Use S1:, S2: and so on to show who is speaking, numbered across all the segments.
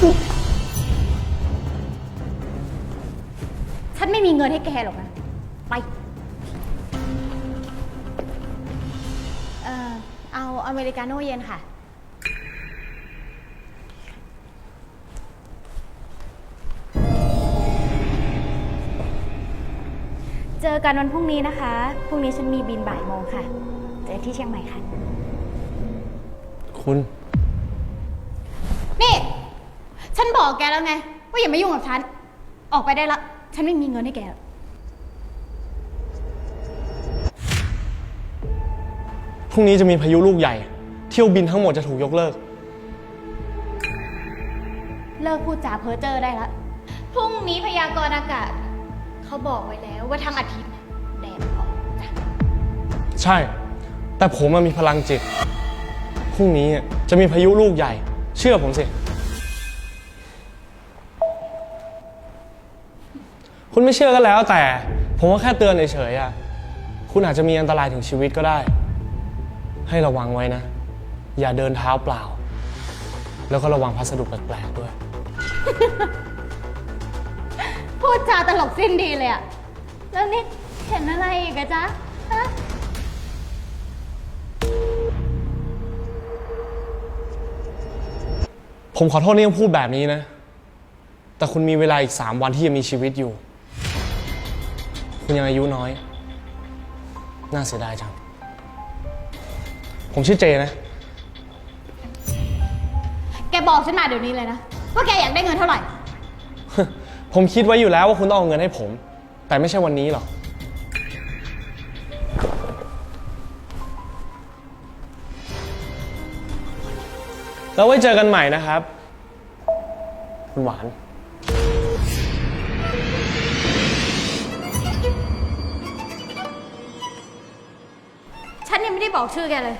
S1: ฉันไม่มีเงินให้แกหรอกนะ ไป เอ่อ เอาอเมริกาโน่เย็นค่ะ เจอกันวันพรุ่งนี้นะคะ พรุ่งนี้ฉันมีบินบ่ายโมงค่ะ เจอที่เชียงใหม่ค่ะ
S2: คุณ
S1: นี่ฉัน บอกแกแล้วไง ว่าอย่ามายุ่งกับฉัน ออกไปได้ละ ฉันไม่มีเงินให้แกหรอก
S2: พรุ่งนี้จะมีพายุลูกใหญ่ เที่ยวบินทั้งหมดจะถูกยกเลิก
S1: เลิกพูดจาเพ้อเจ้อได้ละ พรุ่งนี้พยากรณ์อากาศ เขาบอกไว้แล้วว่าทั้งอาทิตย์น่ะแดดออกจ้ะ
S2: ใช่ แต่ผมมันมีพลังจิต พรุ่งนี้จะมีพายุลูกใหญ่ เชื่อผมสิ คุณไม่เชื่อก็แล้วแต่ ผมว่าแค่เตือนเฉยๆอะคุณอาจจะมีอันตรายถึงชีวิตก็ได้ ให้ระวังไว้นะ อย่าเดินเท้าเปล่า แล้วก็ระวังพัสดุแปลกๆด้วย
S1: พูดจาตลกสิ้นดีเลยอะแล้วนี่เห็นอะไรอีกอะจ๊ะฮะ
S2: ผมขอโทษที่ต้องพูดแบบนี้นะ แต่คุณมีเวลาอีกสามวันที่ยังมีชีวิตอยู่ คุณยังอายุน้อย น่าเสียดายจัง ผมชื่อเจนะ
S1: แกบอกฉันมาเดี๋ยวนี้เลยนะว่าแกอยากได้เงินเท่าไหร่
S2: ผมคิดไว้อยู่แล้วว่าคุณต้องเอาเงินให้ผม แต่ไม่ใช่วันนี้หรอก แล้วไว้เจอกันใหม่นะครับ คุณหวาน
S1: นยังไม่ได้บอกชื่อแกเลย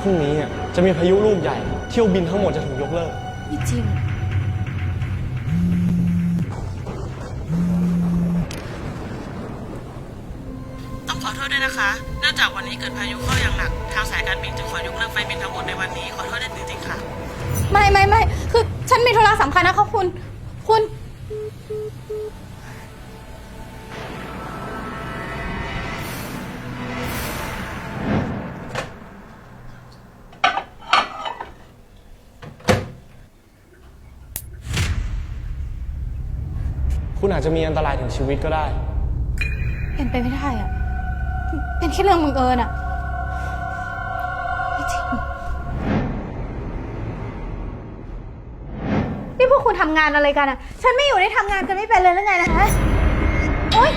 S2: พรุ่งนี้อะจะมีพายุลูกใหญ่ เที่ยวบินทั้งหมดจะถูกยกเลิก
S1: ไม่จริง
S3: ษด้วยนะคะ เนื่องจากวันนี้เกิดพายุเข้าอย่างหนัก ทางสายการบินจึงขอยกเลิกไฟล์บินทั้งหมดในวันนี้ ขอโทษด้วยจริงๆค่ะ
S1: ไม่ไม่ไม่คือฉันมีธุระสำคัญนะคะคุณ คุณ
S2: คุณอาจจะมีอันตรายถึงชีวิตก็ได้
S1: เป็นไปไม่ได้อะ เป็นแค่เรื่องบังเอิญอะไม่จริงนี่พวกคุณทำงานอะไรกันอะฉันไม่อยู่ได้ทำงานกันไม่เป็นเลยหรือไงนะคะโอ๊ย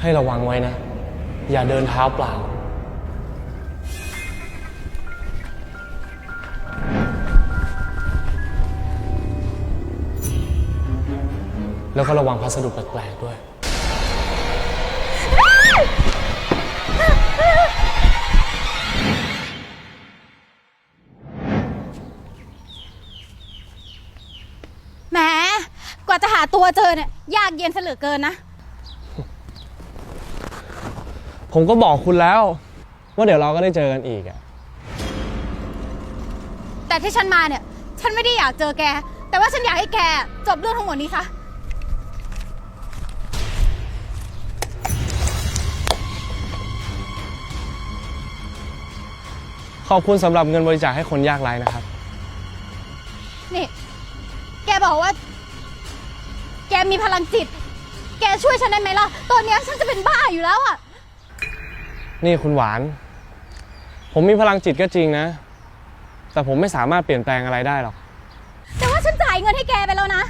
S2: ให้ระวังไว้นะ อย่าเดินเท้าเปล่า แล้วก็ระวังพัสดุแปลกๆด้วย
S1: แหม กว่าจะหาตัวเจอเนี่ย ยากเย็นซะเหลือเกินนะ
S2: ผมก็บอกคุณแล้ว ว่าเดี๋ยวเราก็ได้เจอกันอีกอะ
S1: แต่ที่ฉันมาเนี่ย ฉันไม่ได้อยากเจอแก แต่ว่าฉันอยากให้แกจบเรื่องทั้งหมดนี้ซะ
S2: ขอบคุณสำหรับเงินบริจาคให้คนยากไร้นะครับ
S1: นี่ แกบอกว่า แกมีพลังจิต แกช่วยฉันได้ไหมล่ะ ตอนเนี้ยฉันจะเป็นบ้าอยู่แล้วอะ
S2: นี่คุณหวาน ผมมีพลังจิตก็จริงนะ แต่ผมไม่สามารถเปลี่ยนแปลงอะไรได้หรอก
S1: แต่ว่าฉันจ่ายเงินให้แกไปแล้วนะ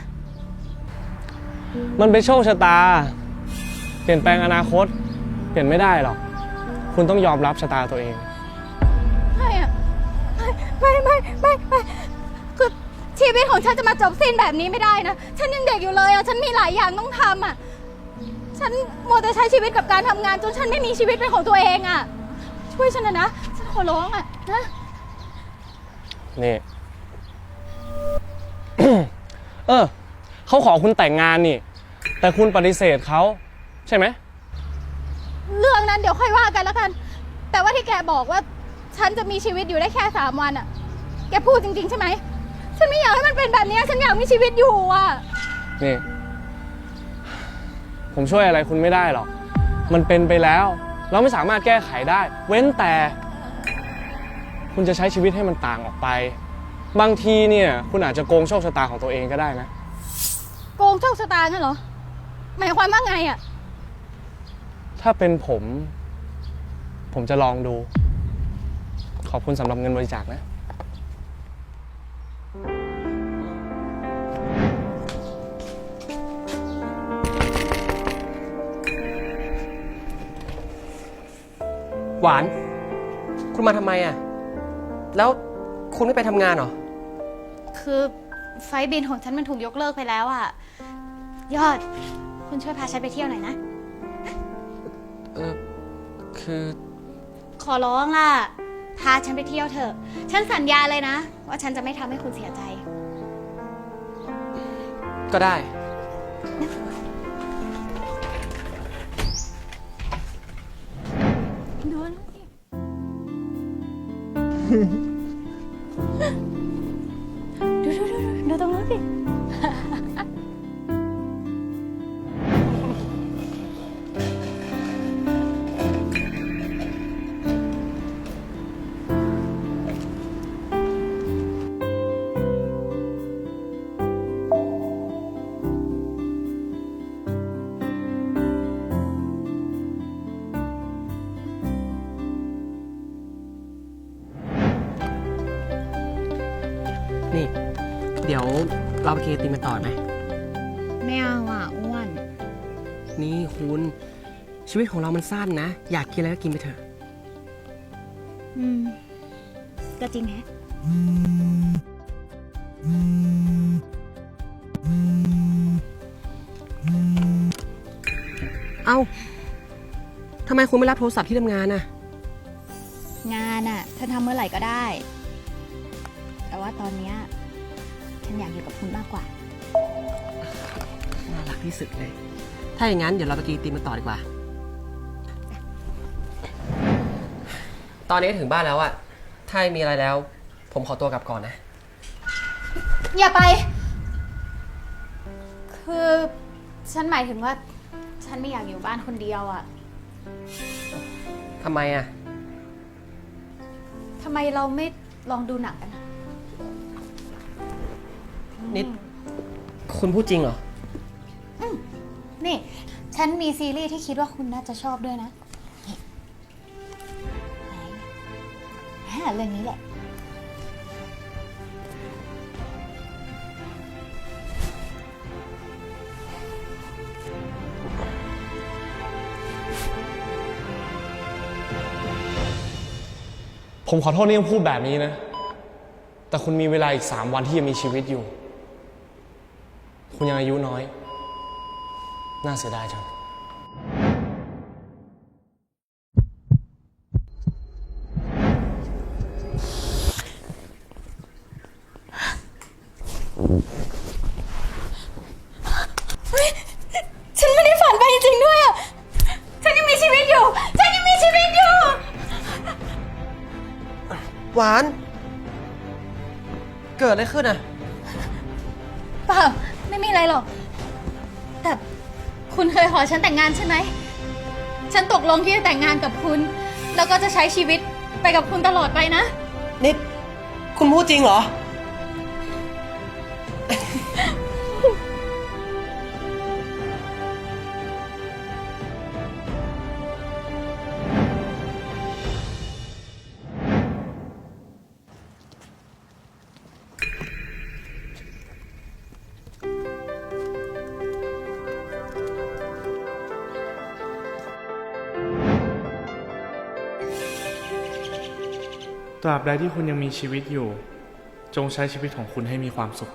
S2: มันเป็นโชคชะตา เปลี่ยนแปลงอนาคต เปลี่ยนไม่ได้หรอก คุณต้องยอมรับชะตาตัวเอง
S1: ไม่อะไม่ไม่ไม่ไม่ไม่คือชีวิตของฉันจะมาจบสิ้นแบบนี้ไม่ได้นะ ฉันยังเด็กอยู่เลยอะ ฉันมีหลายอย่างต้องทำอะ ฉันมัวแต่ใช้ชีวิตกับการทำงาน จนฉันไม่มีชีวิตเป็นของตัวเองอะ ช่วยฉันนะนะ ฉันขอร้องอะนะ
S2: นี่ เออ เขาขอคุณแต่งงานนี่ แต่คุณปฏิเสธเขาใช่ไหม
S1: เรื่องนั้นเดี๋ยวค่อยว่ากันแล้วกัน แต่ว่าที่แกบอกว่า ฉันจะมีชีวิตอยู่ได้แค่สามวันอะ แกพูดจริง ๆ ใช่ไหม ฉันไม่อยากให้มันเป็นแบบนี้ ฉันอยากมีชีวิตอยู่อะ
S2: นี่ ผมช่วยอะไรคุณไม่ได้หรอก มันเป็นไปแล้ว เราไม่สามารถแก้ไขได้ เว้นแต่ คุณจะใช้ชีวิตให้มันต่างออกไป บางทีเนี่ย คุณอาจจะโกงโชคชะตาของตัวเองก็ได้นะ
S1: โกงโชคชะตางั้นเหรอ หมายความว่าไงอะ
S2: ถ้าเป็นผม ผมจะลองดู ขอบคุณสำหรับเงินบริจาคนะ
S4: หวาน คุณมาทำไมอะ แล้วคุณไม่ไปทำงานเหรอ
S1: คือไฟล์บินของฉันมันถูกยกเลิกไปแล้วอะยอด คุณช่วยพาฉันไปเที่ยวหน่อยนะ
S4: เออ คือ
S1: ขอร้องล่ะ พาฉันไปเที่ยวเถอะ ฉันสัญญาเลยนะ ว่าฉันจะไม่ทำให้คุณเสียใจ
S4: ก็ได้
S1: ดู @
S4: 웃 เดี๋ยวเราไปกินไอติมกันต่อไหม
S1: ไม่เอาอะอ้วน
S4: นี่คุณชีวิตของเรามันสั้นนะ อยากกินอะไรก็กินไปเถอะ
S1: อืม ก็จริงแฮะ
S4: เอ้าทำไมคุณไม่รับโทรศัพท์ที่ทำงานน่ะ
S1: งานอะฉันทำเมื่อไหร่ก็ได้ แต่ว่าตอนเนี้ยฉัน อยากอยู่กับคุณมากกว่า
S4: น่ารักที่สุดเลย ถ้าอย่างนั้นเดี๋ยวเราไปกินไอติมกันต่อดีกว่า ตอนนี้ถึงบ้านแล้วอะถ้าไม่มีอะไรแล้ว ผมขอตัวกลับก่อนนะ
S1: อย่าไป คือฉันหมายถึงว่า ฉันไม่อยากอยู่บ้านคนเดียวอะ
S4: ทำไมอะ
S1: ทำไมเราไม่ลองดูหนังกันอะ
S4: นิดคุณพูดจริงเหรอ
S1: นี่ ฉันมีซีรีส์ที่คิดว่าคุณน่าจะชอบด้วยนะนี่ไหนอ่าเรื่องนี้แหละ
S2: ผมขอโทษที่ต้องพูดแบบนี้นะ แต่คุณมีเวลาอีกสามวันที่ยังมีชีวิตอยู่ คุณยังอายุน้อย น่าเสียดายจัง
S1: ฉันไม่ได้ฝันไปจริงๆด้วยอะ ฉันยังมีชีวิตอยู่ ฉันยังมีชีวิตอยู่
S4: หวาน เกิดอะไรขึ้นอะ
S1: เปล่าไม่มี อะไรหรอก แต่คุณเคยขอฉันแต่งงานใช่ไหม ฉันตกลงที่จะแต่งงานกับคุณ แล้วก็จะใช้ชีวิตไปกับคุณตลอดไปนะ
S4: นิดคุณพูดจริงเหรอ
S5: ตราบใดที่คุณยังมีชีวิตอยู่ จงใช้ชีวิตของคุณให้มีความสุข